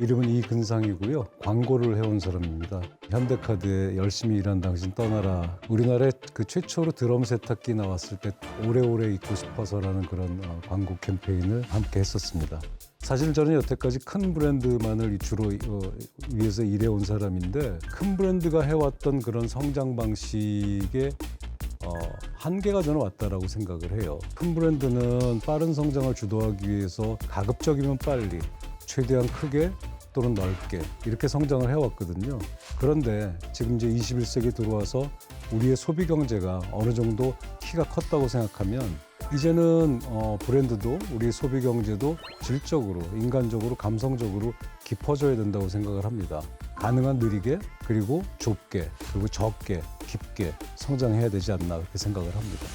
이름은 이근상이고요. 광고를 해온 사람입니다. 현대카드에 열심히 일한 당신 떠나라. 우리나라에 그 최초로 드럼 세탁기 나왔을 때 오래오래 있고 싶어서라는 그런 어, 광고 캠페인을 함께 했었습니다. 사실 저는 여태까지 큰 브랜드만을 주로 어, 위해서 일해온 사람인데 큰 브랜드가 해왔던 그런 성장 방식에 어, 한계가 저는 왔다라고 생각을 해요. 큰 브랜드는 빠른 성장을 주도하기 위해서 가급적이면 빨리, 최대한 크게 또는 넓게 이렇게 성장을 해왔거든요. 그런데 지금 이제 21세기 들어와서 우리의 소비 경제가 어느 정도 키가 컸다고 생각하면 이제는 어, 브랜드도 우리 소비 경제도 질적으로 인간적으로 감성적으로 깊어져야 된다고 생각을 합니다. 가능한 느리게 그리고 좁게 그리고 적게 깊게 성장해야 되지 않나 그렇게 생각을 합니다.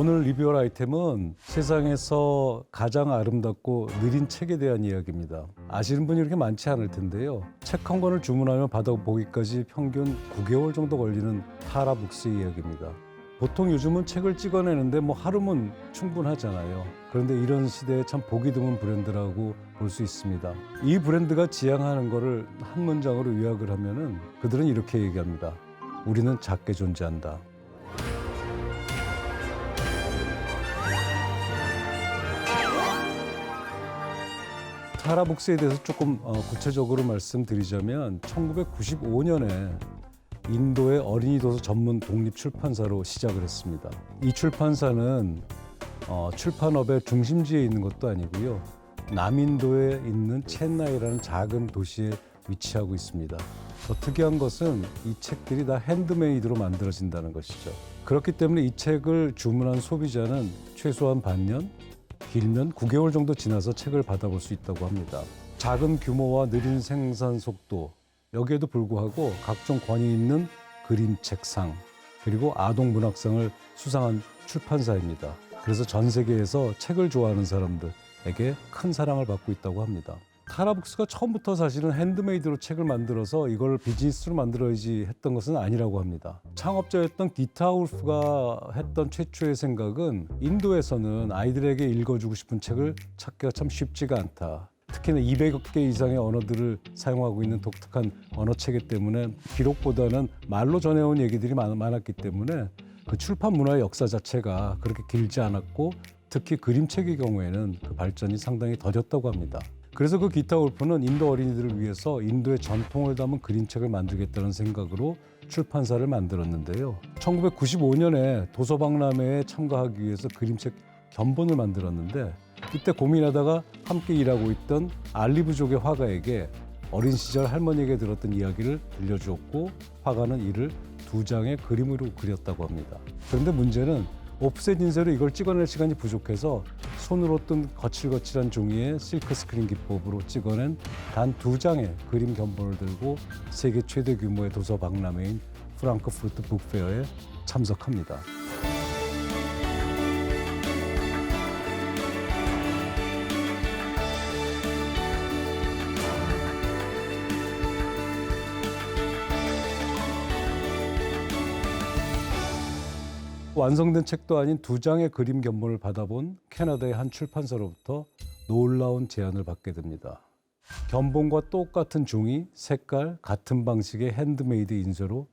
오늘 리뷰할 아이템은 세상에서 가장 아름답고 느린 책에 대한 이야기입니다. 아시는 분이 이렇게 많지 않을 텐데요. 책 한 권을 주문하면 받아보기까지 평균 9개월 정도 걸리는 타라북스의 이야기입니다. 보통 요즘은 책을 찍어내는데 뭐 하루면 충분하잖아요. 그런데 이런 시대에 참 보기 드문 브랜드라고 볼 수 있습니다. 이 브랜드가 지향하는 거를 한 문장으로 요약을 하면은 그들은 이렇게 얘기합니다. 우리는 작게 존재한다. 타라북스에 대해서 조금 어, 구체적으로 말씀드리자면 1995년에 인도의 어린이 도서 전문 독립 출판사로 시작을 했습니다. 이 출판사는 어, 출판업의 중심지에 있는 것도 아니고요. 남인도에 있는 첸나이라는 작은 도시에 위치하고 있습니다. 더 특이한 것은 이 책들이 다 핸드메이드로 만들어진다는 것이죠. 그렇기 때문에 이 책을 주문한 소비자는 최소한 반년, 길면 9개월 정도 지나서 책을 받아볼 수 있다고 합니다. 작은 규모와 느린 생산 속도, 여기에도 불구하고 각종 권위 있는 그림책상, 그리고 아동 문학상을 수상한 출판사입니다. 그래서 전 세계에서 책을 좋아하는 사람들에게 큰 사랑을 받고 있다고 합니다. 타라북스가 처음부터 사실은 핸드메이드로 책을 만들어서 이걸 비즈니스로 만들어야지 했던 것은 아니라고 합니다. 창업자였던 기타 울프가 했던 최초의 생각은 인도에서는 아이들에게 읽어주고 싶은 책을 찾기가 참 쉽지가 않다. 특히나 200여 개 이상의 언어들을 사용하고 있는 독특한 언어체계 때문에 기록보다는 말로 전해온 얘기들이 많- 많았기 때문에 그 출판 문화의 역사 자체가 그렇게 길지 않았고 특히 그림책의 경우에는 그 발전이 상당히 더뎠다고 합니다. 그래서 그 기타 울프는 인도 어린이들을 위해서 인도의 전통을 담은 그림책을 만들겠다는 생각으로 출판사를 만들었는데요. 1995년에 도서박람회에 참가하기 위해서 그림책 견본을 만들었는데 이때 고민하다가 함께 일하고 있던 알리부족의 화가에게 어린 시절 할머니에게 들었던 이야기를 들려주었고 화가는 이를 두 장의 그림으로 그렸다고 합니다. 그런데 문제는 옵셋 인쇄로 이걸 찍어낼 시간이 부족해서 손으로 뜬 거칠거칠한 종이에 실크 스크린 기법으로 찍어낸 단 두 장의 그림 견본을 들고 세계 최대 규모의 도서 박람회인 프랑크푸르트 북페어에 참석합니다. 완성된 책도 아닌 두 장의 그림 견본을 받아본 캐나다의 한 출판사로부터 놀라운 제안을 받게 됩니다. 견본과 똑같은 종이, 색깔, 같은 방식의 핸드메이드 인쇄로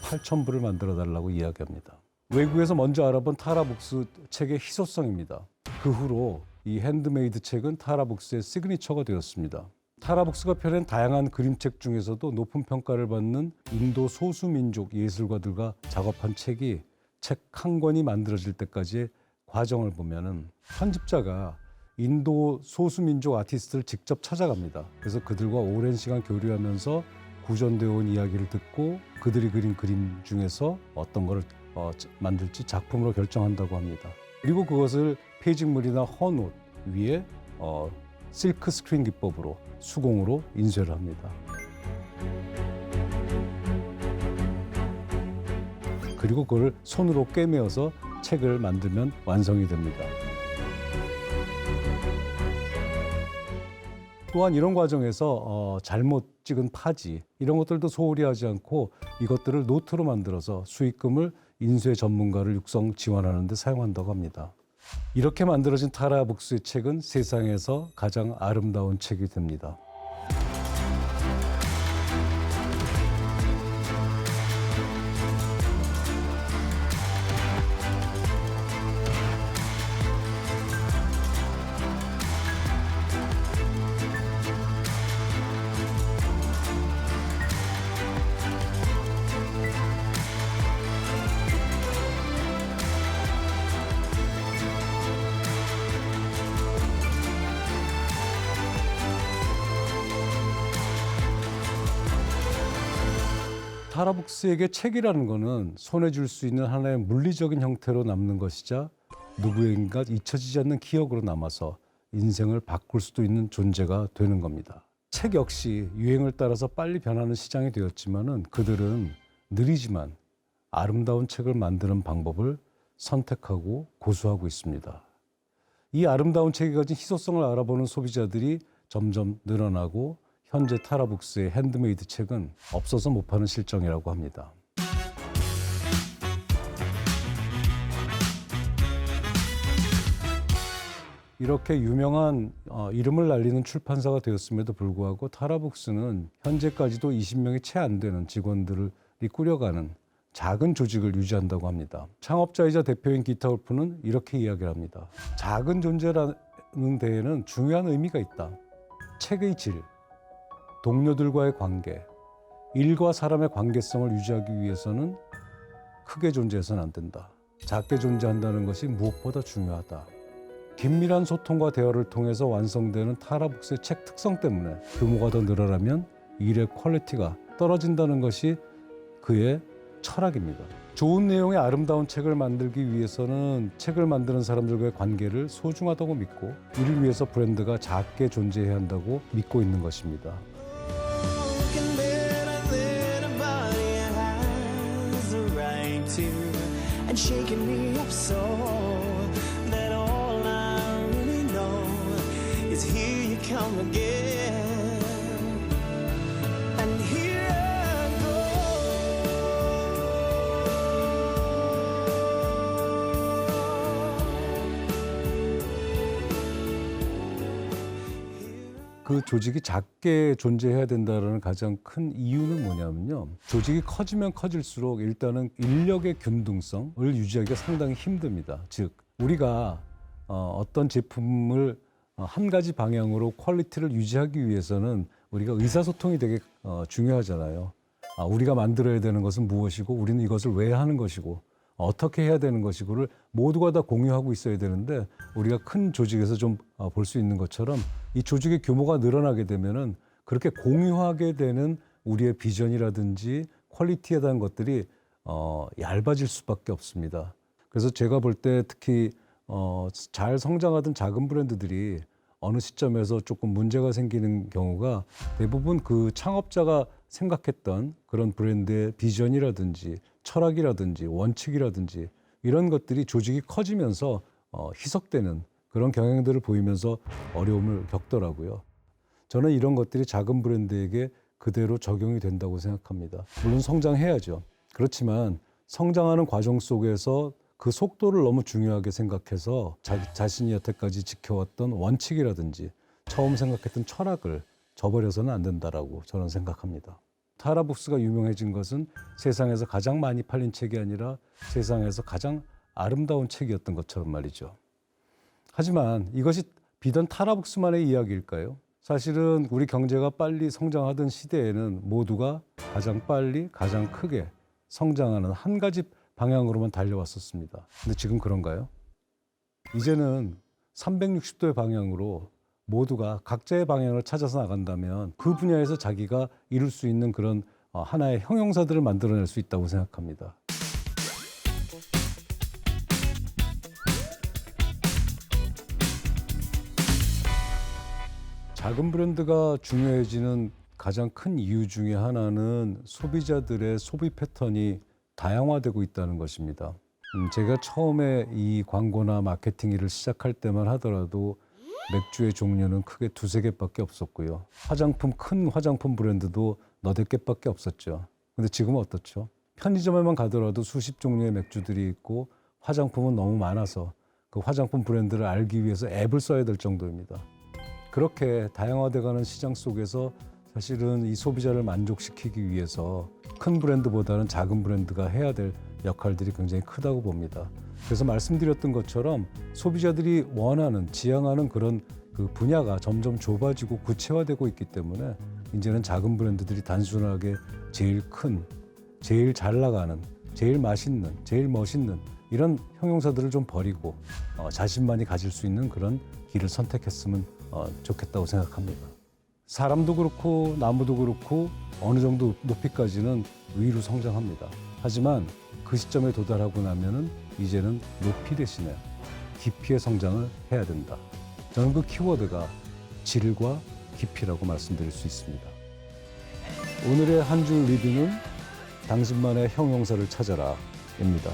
8,000부를 만들어 달라고 이야기합니다. 외국에서 먼저 알아본 타라북스 책의 희소성입니다. 그 후로 이 핸드메이드 책은 타라북스의 시그니처가 되었습니다. 타라북스가 펴낸 다양한 그림책 중에서도 높은 평가를 받는 인도 소수민족 예술가들과 작업한 책이 책 한 권이 만들어질 때까지의 과정을 보면은 편집자가 인도 소수민족 아티스트를 직접 찾아갑니다. 그래서 그들과 오랜 시간 교류하면서 구전되어 온 이야기를 듣고 그들이 그린 그림 중에서 어떤 거를 어, 만들지 작품으로 결정한다고 합니다. 그리고 그것을 페이징물이나 헌옷 위에 어, 실크 스크린 기법으로 수공으로 인쇄를 합니다. 그리고 그걸 손으로 꿰매어서 책을 만들면 완성이 됩니다. 또한 이런 과정에서 어, 잘못 찍은 파지 이런 것들도 소홀히 하지 않고 이것들을 노트로 만들어서 수익금을 인쇄 전문가를 육성 지원하는 데 사용한다고 합니다. 이렇게 만들어진 타라 북스의 책은 세상에서 가장 아름다운 책이 됩니다. 타라북스에게 책이라는 것은 손에 줄 수 있는 하나의 물리적인 형태로 남는 것이자 누구에겐가 잊혀지지 않는 기억으로 남아서 인생을 바꿀 수도 있는 존재가 되는 겁니다. 책 역시 유행을 따라서 빨리 변하는 시장이 되었지만은 그들은 느리지만 아름다운 책을 만드는 방법을 선택하고 고수하고 있습니다. 이 아름다운 책이 가진 희소성을 알아보는 소비자들이 점점 늘어나고 현재 타라북스의 핸드메이드 책은 없어서 못 파는 실정이라고 합니다. 이렇게 유명한 어, 이름을 날리는 출판사가 되었음에도 불구하고 타라북스는 현재까지도 20명이 채 안 되는 직원들이 꾸려가는 작은 조직을 유지한다고 합니다. 창업자이자 대표인 기타 울프는 이렇게 이야기를 합니다. 작은 존재라는 데에는 중요한 의미가 있다. 책의 질, 동료들과의 관계, 일과 사람의 관계성을 유지하기 위해서는 크게 존재해서는 안 된다. 작게 존재한다는 것이 무엇보다 중요하다. 긴밀한 소통과 대화를 통해서 완성되는 타라북스의 책 특성 때문에 규모가 더 늘어나면 일의 퀄리티가 떨어진다는 것이 그의 철학입니다. 좋은 내용의 아름다운 책을 만들기 위해서는 책을 만드는 사람들과의 관계를 소중하다고 믿고 이를 위해서 브랜드가 작게 존재해야 한다고 믿고 있는 것입니다. Shaking me up so that all I really know is here you come again, 그 조직이 작게 존재해야 된다는 가장 큰 이유는 뭐냐면요. 조직이 커지면 커질수록 일단은 인력의 균등성을 유지하기가 상당히 힘듭니다. 즉, 우리가 어, 어떤 제품을 어, 한 가지 방향으로 퀄리티를 유지하기 위해서는 우리가 의사소통이 되게 어, 중요하잖아요. 아, 우리가 만들어야 되는 것은 무엇이고 우리는 이것을 왜 하는 것이고 어떻게 해야 되는 것이고를 모두가 다 공유하고 있어야 되는데 우리가 큰 조직에서 좀 볼 수 있는 것처럼 이 조직의 규모가 늘어나게 되면은 그렇게 공유하게 되는 우리의 비전이라든지 퀄리티에 대한 것들이 어, 얇아질 수밖에 없습니다. 그래서 제가 볼 때 특히 어, 잘 성장하던 작은 브랜드들이 어느 시점에서 조금 문제가 생기는 경우가 대부분 그 창업자가 생각했던 그런 브랜드의 비전이라든지 철학이라든지 원칙이라든지 이런 것들이 조직이 커지면서 어, 희석되는 그런 경향들을 보이면서 어려움을 겪더라고요. 저는 이런 것들이 작은 브랜드에게 그대로 적용이 된다고 생각합니다. 물론 성장해야죠. 그렇지만 성장하는 과정 속에서 그 속도를 너무 중요하게 생각해서 자, 자신이 여태까지 지켜왔던 원칙이라든지 처음 생각했던 철학을 저버려서는 안 된다라고 저는 생각합니다. 타라북스가 유명해진 것은 세상에서 가장 많이 팔린 책이 아니라 세상에서 가장 아름다운 책이었던 것처럼 말이죠. 하지만 이것이 비단 타라북스만의 이야기일까요? 사실은 우리 경제가 빨리 성장하던 시대에는 모두가 가장 빨리 가장 크게 성장하는 한 가지 방향으로만 달려왔었습니다. 근데 지금 그런가요? 이제는 360도의 방향으로 모두가 각자의 방향을 찾아서 나간다면 그 분야에서 자기가 이룰 수 있는 그런 어, 하나의 형용사들을 만들어낼 수 있다고 생각합니다. 작은 브랜드가 중요해지는 가장 큰 이유 중에 하나는 소비자들의 소비 패턴이 다양화되고 있다는 것입니다. 음, 제가 처음에 이 광고나 마케팅 일을 시작할 때만 하더라도 맥주의 종류는 크게 두세 개밖에 없었고요. 화장품, 큰 화장품 브랜드도 너댓 개밖에 없었죠. 근데 지금은 어떻죠? 편의점에만 가더라도 수십 종류의 맥주들이 있고 화장품은 너무 많아서 그 화장품 브랜드를 알기 위해서 앱을 써야 될 정도입니다. 그렇게 다양화돼가는 시장 속에서 사실은 이 소비자를 만족시키기 위해서 큰 브랜드보다는 작은 브랜드가 해야 될 역할들이 굉장히 크다고 봅니다. 그래서 말씀드렸던 것처럼 소비자들이 원하는, 지향하는 그런 그 분야가 점점 좁아지고 구체화되고 있기 때문에 이제는 작은 브랜드들이 단순하게 제일 큰, 제일 잘 나가는, 제일 맛있는, 제일 멋있는 이런 형용사들을 좀 버리고 어, 자신만이 가질 수 있는 그런 길을 선택했으면 어, 좋겠다고 생각합니다. 사람도 그렇고 나무도 그렇고 어느 정도 높이까지는 의로 성장합니다. 하지만 그 시점에 도달하고 나면은 이제는 높이 대신에 깊이의 성장을 해야 된다. 저는 그 키워드가 질과 깊이라고 말씀드릴 수 있습니다. 오늘의 한 줄 리뷰는 당신만의 형용사를 찾아라입니다.